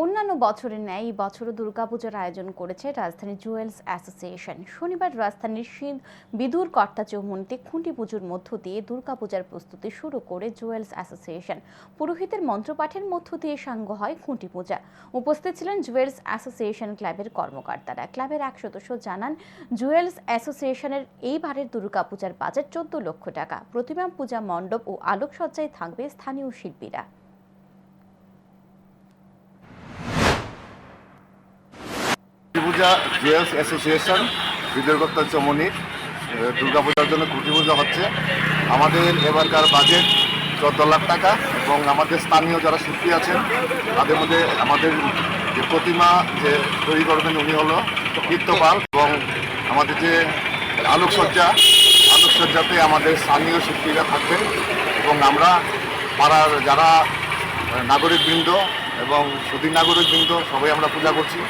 অন্যান্য বছরের ন্যায় এই বছরও দুর্গাপূজার আয়োজন করেছে রাজধানী জুয়েলস অ্যাসোসিয়েশন। শনিবার রাজধানীর শীত বিদুর কর্তা চৌমুনিতে খুঁটি পুজোর মধ্য দিয়ে দুর্গাপূজার প্রস্তুতি শুরু করে জুয়েলস অ্যাসোসিয়েশন। পুরোহিতের মন্ত্রপাঠের মধ্য দিয়ে সাঙ্গ হয় খুঁটি পূজা। উপস্থিত ছিলেন জুয়েলস অ্যাসোসিয়েশন ক্লাবের কর্মকর্তারা। ক্লাবের এক সদস্য জানান, জুয়েলস অ্যাসোসিয়েশনের এইবারের দুর্গাপূজার বাজেট চোদ্দ লক্ষ টাকা। প্রতিমা, পূজা, মণ্ডপ ও আলোকসজ্জায় থাকবে স্থানীয় শিল্পীরা। পূজা জুয়েলস অ্যাসোসিয়েশন বিদর্গত্তা চমনি দুর্গাপূজার জন্য কুটি পূজা হচ্ছে। আমাদের এবারকার বাজেট চোদ্দ লাখ টাকা এবং আমাদের স্থানীয় যারা শিল্পী আছেন, তাদের মধ্যে আমাদের যে প্রতিমা যে তৈরি করবেন উনি হলো কীর্তপাল এবং আমাদের যে আলোকসজ্জা, আলোকসজ্জাতে আমাদের স্থানীয় শিল্পীরা থাকবেন এবং আমরা পাড়ার যারা নাগরিকবৃন্দ এবং সুদী নাগরিকবৃন্দ সবাই আমরা পূজা করছি।